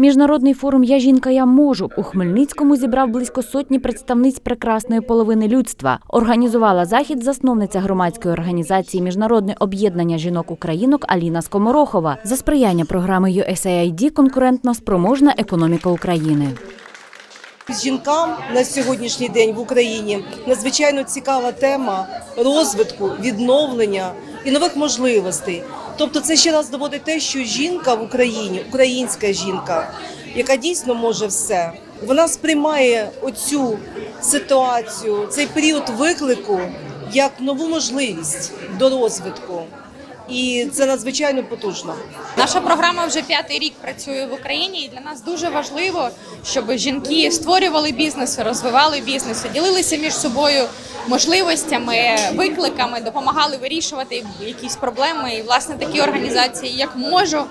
Міжнародний форум Я жінка, я можу у Хмельницькому зібрав близько сотні представниць прекрасної половини людства. Організувала захід засновниця громадської організації Міжнародне об'єднання жінок українок Аліна Скоморохова за сприяння програми USAID конкурентно спроможна економіка України. Жінкам на сьогоднішній день в Україні надзвичайно цікава тема розвитку, відновлення і нових можливостей. Тобто, це ще раз доводить те, що жінка в Україні, українська жінка, яка дійсно може все, вона сприймає оцю ситуацію, цей період виклику як нову можливість до розвитку. І це надзвичайно потужно. Наша програма вже п'ятий рік працює в Україні, і для нас дуже важливо, щоб жінки створювали бізнеси, розвивали бізнеси, ділилися між собою можливостями, викликами, допомагали вирішувати якісь проблеми. І власне такі організації, як можу,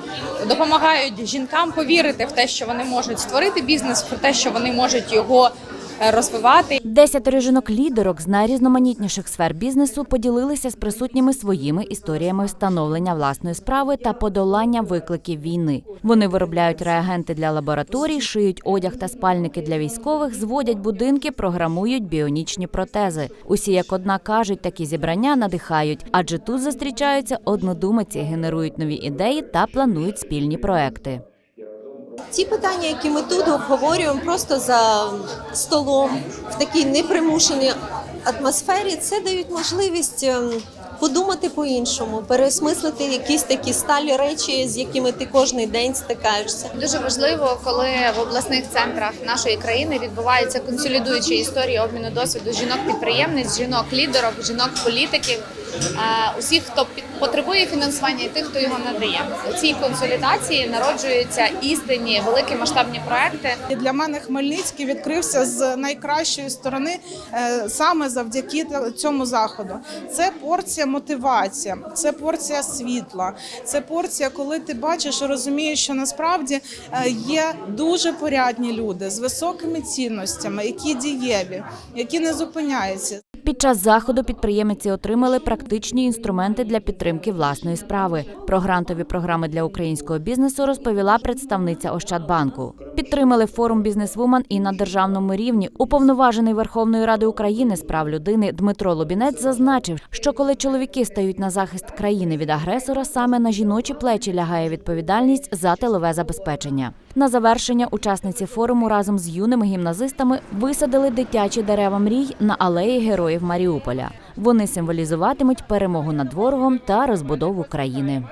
допомагають жінкам повірити в те, що вони можуть створити бізнес, в те, що вони можуть його розвивати. Десятеро жінок-лідерок з найрізноманітніших сфер бізнесу поділилися з присутніми своїми історіями встановлення власної справи та подолання викликів війни. Вони виробляють реагенти для лабораторій, шиють одяг та спальники для військових, зводять будинки, програмують біонічні протези. Усі як одна кажуть, такі зібрання надихають, адже тут зустрічаються однодумиці, генерують нові ідеї та планують спільні проекти. Ті питання, які ми тут обговорюємо просто за столом в такій непримушеній атмосфері, це дають можливість ем, подумати по-іншому, переосмислити якісь такі сталі речі, з якими ти кожен день стикаєшся. Дуже важливо, коли в обласних центрах нашої країни відбуваються консолідуючі історії обміну досвіду жінок-підприємниць, жінок-лідерок, жінок-політиків, е, усіх, хто потребує фінансування, і тих, хто його надає. У цій консолідації народжуються істинні великі масштабні проекти. І Для мене Хмельницький відкрився з найкращої сторони е, саме завдяки цьому заходу. Це порція мотивація, це порція світла, це порція, коли ти бачиш розумієш, що насправді е, є дуже порядні люди з високими цінностями, які дієві, які не зупиняються. Під час заходу підприємиці отримали практичні інструменти для підтримки власної справи. Про грантові програми для українського бізнесу розповіла представниця Ощадбанку. Підтримали форум бізнесвумен і на державному рівні. Уповноважений Верховної Ради України з прав людини Дмитро Лобінець зазначив, що коли чоловіки стають на захист країни від агресора, саме на жіночі плечі лягає відповідальність за тилове забезпечення. На завершення учасниці форуму разом з юними гімназистами висадили дитячі дерева мрій на алеї героїв Маріуполя. Вони символізуватимуть перемогу над ворогом та розбудову країни.